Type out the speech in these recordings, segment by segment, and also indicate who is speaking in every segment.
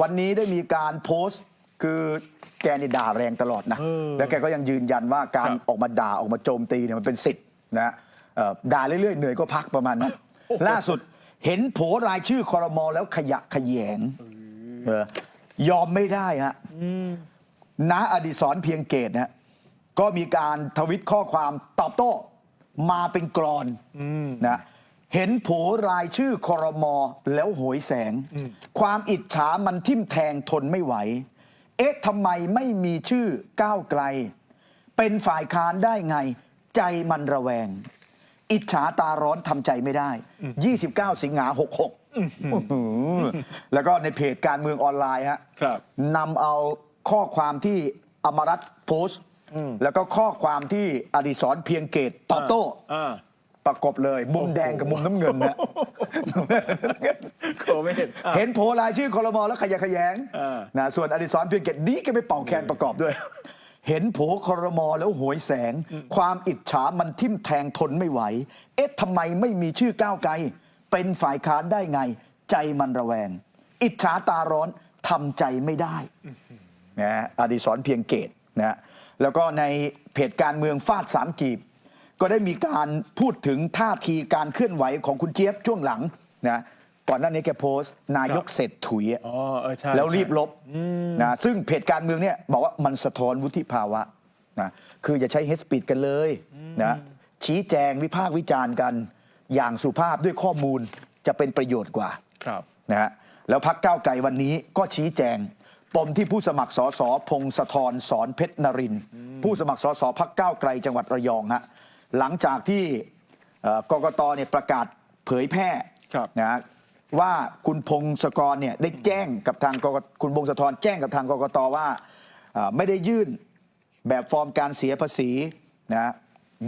Speaker 1: วันนี้ได้มีการโพสต์คือแกนี่ด่าแรงตลอดนะ
Speaker 2: เออ
Speaker 1: แล้วแกก็ยังยืนยันว่าการ
Speaker 2: ครับ
Speaker 1: ออกมาด่าออกมาโจมตีเนี่ยมันเป็นสิทธิ์นะเอ่อด่าเรื่อยๆเหนื่อยก็พักประมาณนั้นล่าสุดเห็นโผรายชื่อคอรมอแล้วขยะขยงเออยอมไม่ได้ฮะน้าอดิศรเพียงเกตนะฮะก็มีการทวิตข้อความตอบโต้มาเป็นกรอนนะ เห็นโผรายชื่อคอรมอแล้วโหยแสง ความอิจฉามันทิ่มแทงทนไม่ไหว เอ๊ะทำไมไม่มีชื่อก้าวไกล เป็นฝ่ายค้านได้ไง ใจมันระแวง อิจฉาตาร้อนทำใจไม่ได้ 29 สิงหา 66 แล้วก็ในเพจการเมืองออนไลน์ฮะ
Speaker 2: ครับ
Speaker 1: นำเอาข้อความที่อมรัตน์โพสต์ แล้วก็ข้อความที่อดิศรเพียงเกตตอบโต้
Speaker 2: อ่า
Speaker 1: ประกบเลย มุมแดงกับมุมน้ำเงินนะ
Speaker 2: โคไม่เห็นอะ
Speaker 1: เห็นโผล่รายชื่อคอรมอแล้วขยะแขยง
Speaker 2: อ่า
Speaker 1: นะส่วนอดิศรเพียงเกตดีแกไปเป่าแคนประกอบด้วย เห็นโผคอรมอแล้วโหยแสง ความอิจฉามันทิ่มแทงทนไม่ไหว เอ๊ะทำไมไม่มีชื่อก้าวไกล เป็นฝ่ายค้านได้ไง ใจมันระแวง อิจฉาตาร้อนทำใจไม่ได้นะฮะอดิศรเพียงเกตนะฮะแล้วก็ในเพจการเมืองฟาดสามกีบ ก็ได้มีการพูดถึงท่าทีการเคลื่อนไหวของคุณเจี๊ยบช่วงหลังนะก่อนหน้านี้แกโพสต์ นายกเสร็จถุยอะ
Speaker 2: อ๋อเออใช่
Speaker 1: แล้วรีบ
Speaker 2: ใช่
Speaker 1: ลบนะซึ่งเพจการเมืองเนี่ยบอกว่ามันสะท้อนวุฒิภาวะนะคืออย่าใช้เฮสปีดกันเลยนะชี้แจงวิพากษ์วิจารณ์กัน อย่างสุภาพด้วยข้อมูลจะเป็นประโยชน์กว่า
Speaker 2: ครับ
Speaker 1: นะฮะแล้วพักก้าวไกลวันนี้ก็ชี้แจง ปมที่ผู้สมัครสสพงศธรสอนเพชรนรินทร์ผู้สมัครสสพักก้าวไกลจังหวัดระยองฮะ หลังจากที่เอ่อกกตเนี่ยประกาศเผยแพร่
Speaker 2: ครับ
Speaker 1: นะฮะว่าคุณพงศกรเนี่ยได้แจ้งกับทางกกคุณพงศธรแจ้งกับทางกกตว่าเอ่อไม่ได้ยื่นแบบฟอร์มการเสียภาษีนะ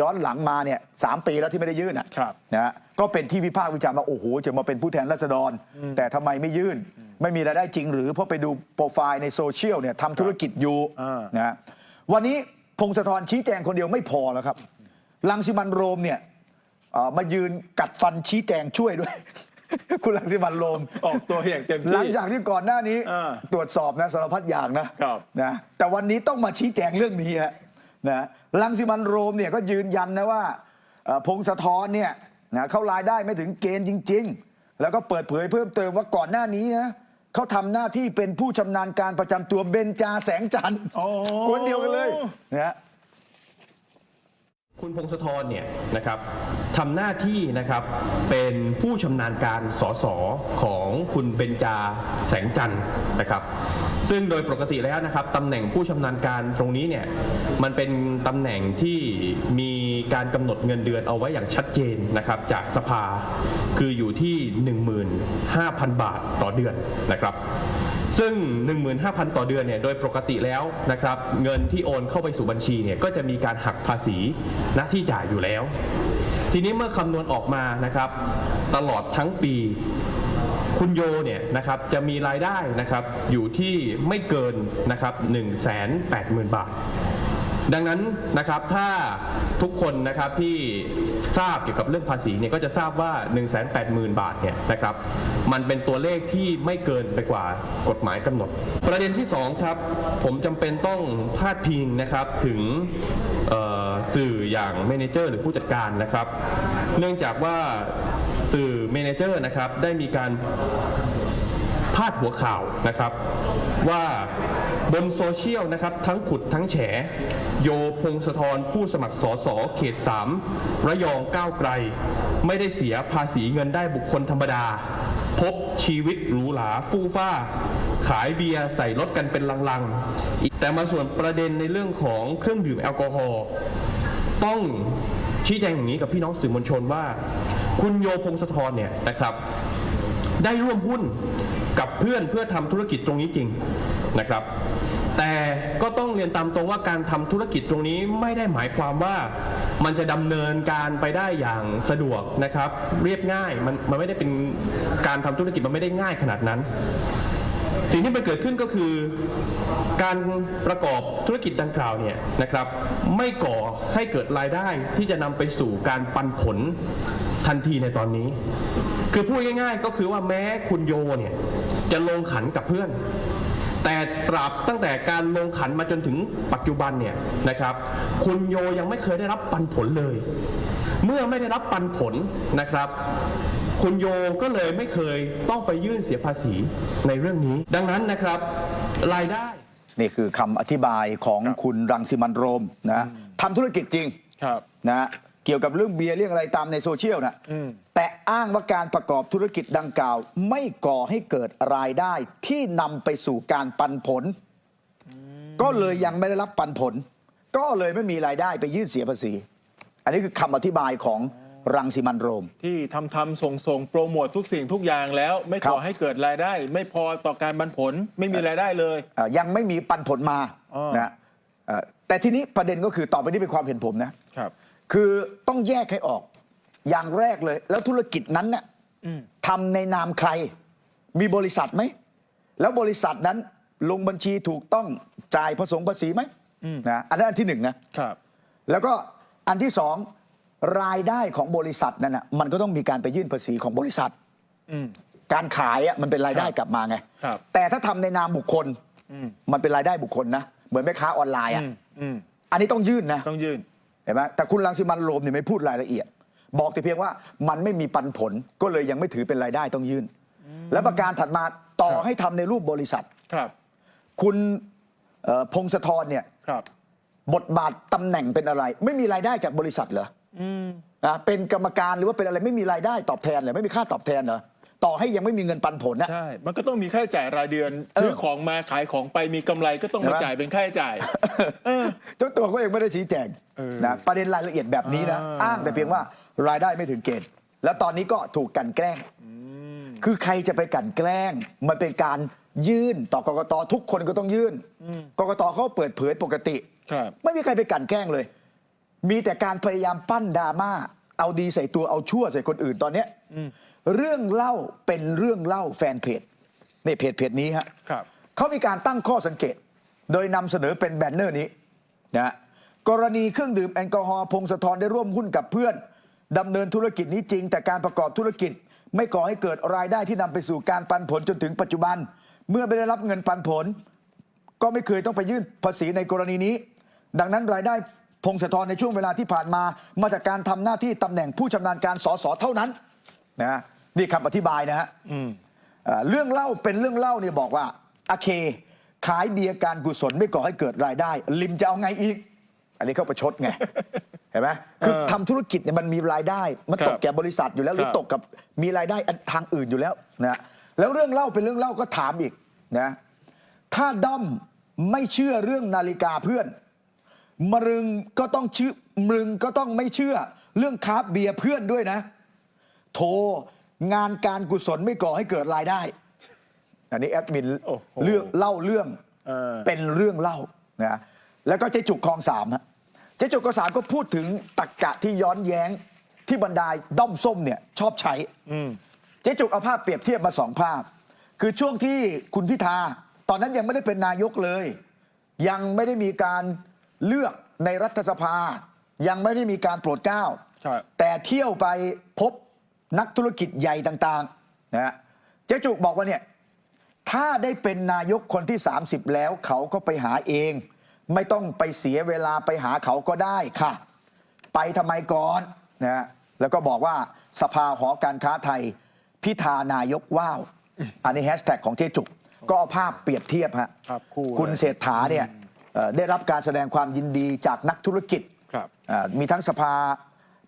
Speaker 1: ย้อนหลังมาเนี่ยสามปีแล้วที่ไม่ได้ยื่นอะ
Speaker 2: ครับ
Speaker 1: นะฮะก็เป็นที่วิพากษ์วิจารณ์ว่าโอ้โหจะมาเป็นผู้แทนราษฎร แต่ทำไมไม่ยื่น ไม่มีรายได้จริง หรือเพราะไปดูโปรไฟล์ในโซเชียลเนี่ยทำธุรกิจอยู่
Speaker 2: อ่าน
Speaker 1: นะฮะวันนี้พงศธรชี้แจงคนเดียวไม่พอแล้วครับ ลังสิมันต์โรมเนี่ยเอ่อมายืนกัดฟันชี้แจงช่วยด้วย คุณลังสิมันต์โรม
Speaker 2: ออกตัวอย่างเต็มที่
Speaker 1: หลังจากที่ก่อนหน้านี้
Speaker 2: อ่า
Speaker 1: ตรวจสอบนะสารพัดอย่างนะครับ นะแต่วันนี้ต้องมาชี้แจงเรื่องนี้ฮะนะลังสิมันต์โรมเนี่ยก็ยืนยันนะว่าเอ่อพงศธรเนี่ยนะเขารายได้ไม่ถึงเกณฑ์จริง ๆ แล้วก็เปิดเผยเพิ่มเติมว่าก่อนหน้านี้นะเขาทำหน้าที่เป็นผู้ชำนาญการประจำตัวเบนจาแสงจันทร์
Speaker 2: อ๋อ
Speaker 1: คนเดียวกันเลยนะฮะ
Speaker 3: คุณพงศธรเนี่ยนะครับทำหน้าที่นะครับเป็นผู้ชำนาญการสสของคุณเบญจาแสงจันทร์นะครับ ซึ่งโดยปกติแล้วนะครับตำแหน่งผู้ชำนาญการตรงนี้เนี่ยมันเป็นตำแหน่งที่มีการกำหนดเงินเดือนเอาไว้อย่างชัดเจนนะครับจากสภาคืออยู่ที่ 15,000 บาทต่อเดือนนะครับ ซึ่ง 15,000 ต่อเดือนเนี่ยโดยปกติแล้วนะครับเงินที่โอนเข้าไปสู่บัญชีเนี่ยก็จะมีการหักภาษีหน้าที่จ่ายอยู่แล้ว ทีนี้เมื่อคำนวณออกมานะครับ ตลอดทั้งปีคุณโยเนี่ยนะครับจะมีรายได้นะครับอยู่ที่ไม่เกินนะครับ180,000 บาท ดังนั้นนะครับถ้าทุกคนนะครับที่ทราบเกี่ยวกับเรื่องภาษีเนี่ยก็จะทราบว่า 180,000 บาทเนี่ยนะครับมันเป็นตัวเลขที่ไม่เกินไปกว่ากฎหมายกำหนด ประเด็นที่ 2 ครับ ผมจำเป็นต้องพาดพิงนะครับถึงสื่ออย่างเมนเจอร์ หรือผู้จัดการนะครับ เนื่องจากว่าสื่อเมนเจอร์นะครับได้มีการพาดหัวข่าวนะครับว่า บนโซเชียลนะครับ ทั้งขุดทั้งแฉ โยพงศธรผู้สมัครสอสอเขต 3 ระยองก้าวไกล ไม่ได้เสียภาษีเงินได้บุคคลธรรมดา พบชีวิตหรูหราฟู่ฟ้า ขายเบียร์ใส่รถกันเป็นลังๆ แต่มาส่วนประเด็นในเรื่องของเครื่องดื่มแอลกอฮอล์ต้องชี้แจงอย่างนี้กับพี่น้องสื่อมวลชนว่า คุณโยพงศธรเนี่ยนะครับได้ร่วมหุ้นกับเพื่อนเพื่อทำธุรกิจตรงนี้จริงนะครับ แต่ก็ต้องเรียนตามตรงว่าการทำธุรกิจตรงนี้ไม่ได้หมายความว่ามันจะดำเนินการไปได้อย่างสะดวกนะครับ เรียบง่ายมันมันไม่ได้เป็นการทำธุรกิจมันไม่ได้ง่ายขนาดนั้นสิ่งที่มันเกิดขึ้นก็คือการประกอบธุรกิจดังกล่าวเนี่ยนะครับ ไม่ก่อให้เกิดรายได้ที่จะนำไปสู่การปันผลทันทีในตอนนี้ คือพูดง่าย ๆ ก็คือว่าแม้คุณโยเนี่ยจะลงขันกับเพื่อน แต่ตราบตั้งแต่การลงขันมาจนถึงปัจจุบันเนี่ยนะครับคุณโยยังไม่เคยได้รับปันผลเลย เมื่อไม่ได้รับปันผลนะครับ คุณโยก็เลยไม่เคยต้องไปยื่นเสียภาษีในเรื่องนี้ ดังนั้นนะครับรายได้
Speaker 1: นี่คือคำอธิบายของคุณรังสิมันต์โรมนะทำธุรกิจจริง
Speaker 2: ครับ
Speaker 1: นะ เกี่ยวกับเรื่องเบียร์เรื่องอะไรตามในโซเชียลนะ
Speaker 2: อืม
Speaker 1: แต่อ้างว่าการประกอบธุรกิจดังกล่าว ไม่ก่อให้เกิดรายได้ที่นำไปสู่การปันผล ก็เลยยังไม่ได้รับปันผล ก็เลยไม่มีรายได้ไปยื่นเสียภาษี อันนี้คือคำอธิบายของรังสิมันต์โรม
Speaker 2: ที่ทำทำส่งส่งโปรโมททุกสิ่งทุกอย่างแล้ว ไม่
Speaker 1: ครั
Speaker 2: ก่อบให้เกิดรายได้ ไม่พอต่อการบันผลไม่มีรายได้เลย
Speaker 1: เอ่อยังไม่มีปันผลมา
Speaker 2: อ๋อ
Speaker 1: นะเอ่อแต่ทีนี้ประเด็นก็คือต่อไปนี้เป็นความเห็นผมนะ
Speaker 2: ครับ
Speaker 1: คือต้องแยกให้ออก อย่างแรกเลย แล้วธุรกิจนั้นน่ะ
Speaker 2: อืม
Speaker 1: ทำในนามใคร มีบริษัทไหม แล้วบริษัทนั้นลงบัญชีถูกต้องจ่ายผสมภาษีไหม
Speaker 2: อืม
Speaker 1: นะอันนั้นอันที่หนึ่งนะ
Speaker 2: ครับ
Speaker 1: แล้วก็อันที่สองรายได้ของบริษัทนั้นนะมันก็ต้องมีการไปยื่นภาษีของบริษัท
Speaker 2: อืม
Speaker 1: การขายอะมันเป็นรายได้
Speaker 2: ครับ
Speaker 1: กลับมาไง
Speaker 2: ครับ
Speaker 1: แต่ถ้าทำในนามบุคคล
Speaker 2: อืม
Speaker 1: มันเป็นรายได้บุคคลนะเหมือนแม่ค้าออนไลน์
Speaker 2: อื
Speaker 1: อะ
Speaker 2: มอืม
Speaker 1: อันนี้ต้องยื่นนะ
Speaker 2: ต้องยื่น
Speaker 1: เห็นไหมแต่คุณรังสิมันต์โรมเนี่ยไม่พูดรายละเอียด บอกแต่เพียงว่ามันไม่มีปันผลก็เลยยังไม่ถือเป็นรายได้ต้องยื่น และประการถัดมาต่อ
Speaker 2: ครับ
Speaker 1: ให้ทำในรูปบริษัท
Speaker 2: ครับ
Speaker 1: คุณเอ่อพงศธรเนี่ย
Speaker 2: ครับ
Speaker 1: บทบาทตำแหน่งเป็นอะไร ไม่มีรายได้จากบริษัทเหรอ
Speaker 2: อืม
Speaker 1: นะเป็นกรรมการหรือว่าเป็นอะไรไม่มีรายได้ตอบแทนเหรอไม่มีค่าตอบแทนเหรอ ต่อให้ยังไม่มีเงินปันผลนะ
Speaker 2: ใช่ มันก็ต้องมีค่าใช้จ่ายรายเดือน
Speaker 1: เออ
Speaker 2: ซื้อของมาขายของไปมีกำไรก็ต้องมา
Speaker 1: เห็นไหม
Speaker 2: จ่ายเป็นค่าใช้จ่ายเออ
Speaker 1: เจ้าตัวก็ยังไม่ได้ชี้แจง
Speaker 2: เออ
Speaker 1: นะประเด็นรายละเอียดแบบนี้นะ
Speaker 2: อ่า
Speaker 1: อ้างแต่เพียงว่ารายได้ไม่ถึงเกณฑ์แล้วตอนนี้ก็ถูกกลันแกล้ง คือใครจะไปกลันแกล้ง มันเป็นการยื่นต่อกกตทุกคนก็ต้องยื่นกกตเขาเปิดเผยปกติ
Speaker 2: ครับ
Speaker 1: ไม่มีใครไปกลันแกล้งเลย มีแต่การพยายามปั้นดราม่า เอาดีใส่ตัวเอาชั่วใส่คนอื่นตอนเนี้ย เรื่องเล่าเป็นเรื่องเล่าแฟนเพจนี่เพจเพจนี้ฮะ
Speaker 2: ครับ
Speaker 1: เขามีการตั้งข้อสังเกต โดยนำเสนอเป็นแบนเนอร์นี้นะกรณีเครื่องดื่มแอลกอฮอล์พงศธรได้ร่วมหุ้นกับเพื่อนดำเนินธุรกิจนี้จริง แต่การประกอบธุรกิจ ไม่ก่อให้เกิดรายได้ที่นำไปสู่การปันผลจนถึงปัจจุบัน เมื่อไม่ได้รับเงินปันผล ก็ไม่เคยต้องไปยื่นภาษีในกรณีนี้ ดังนั้นรายได้พงศธรในช่วงเวลาที่ผ่านมา มาจากการทำหน้าที่ตำแหน่งผู้ชำนาญการสสเท่านั้นนะ นี่คำอธิบายนะฮะ
Speaker 2: อืม
Speaker 1: เอ่อเรื่องเล่าเป็นเรื่องเล่าเนี่ยบอกว่าโอเค ขายเบียร์การกุศลไม่ก่อให้เกิดรายได้ ลิมจะเอาไงอีก อันนี้เขาประชดไงเห็นไหมคือ
Speaker 2: เออ
Speaker 1: ทำธุรกิจเนี่ยมันมีรายได้ มัน
Speaker 2: ครับ
Speaker 1: ตกแก่บริษัทอยู่แล้วหรือ
Speaker 2: ครับ
Speaker 1: ตกกับมีรายได้อันทางอื่นอยู่แล้วนะแล้วเรื่องเล่าเป็นเรื่องเล่าก็ถามอีกนะถ้าด้อมไม่เชื่อเรื่องนาฬิกาเพื่อนมรึงก็ต้องชื่อมรึงก็ต้องไม่เชื่อ เรื่องคราฟเบียร์เพื่อนด้วยนะ โท งานการกุศลไม่ก่อให้เกิดรายได้ อันนี้แอดมิน
Speaker 2: โอ้โห
Speaker 1: เรื่องเล่าเรื่อง
Speaker 2: เออ
Speaker 1: เป็นเรื่องเล่านะแล้วก็เจ๊จุกคลองสามฮะเจ๊จุกคลองสามก็พูดถึงตักกะที่ย้อนแย้งที่บรรดาด้อมส้มเนี่ยชอบใช้
Speaker 2: อืม
Speaker 1: เจ๊จุกเอาภาพเปรียบเทียบมาสองภาพ คือช่วงที่คุณพิธา ตอนนั้นยังไม่ได้เป็นนายกเลย ยังไม่ได้มีการเลือกในรัฐสภา ยังไม่ได้มีการโปรดเกล้า
Speaker 2: ครับ
Speaker 1: แต่เที่ยวไปพบ นักธุรกิจใหญ่ต่างๆนะฮะเจ๊จุกบอกว่าเนี่ยถ้าได้เป็นนายกคนที่ 30 แล้วเขาก็ไปหาเอง ไม่ต้องไปเสียเวลาไปหาเขาก็ได้ค่ะ ไปทำไมก่อนนะฮะแล้วก็บอกว่าสภาหอการค้าไทยพิธานายกว้าว อันนี้แฮชแท็กของเจ๊จุก ก็เอาภาพเปรียบเทียบฮะ
Speaker 2: ครับคู่
Speaker 1: คุณ
Speaker 2: เลย
Speaker 1: เศรษฐาเนี่ยเอ่อได้รับการแสดงความยินดีจากนักธุรกิจ
Speaker 2: ครับ
Speaker 1: อ่ามีทั้งสภา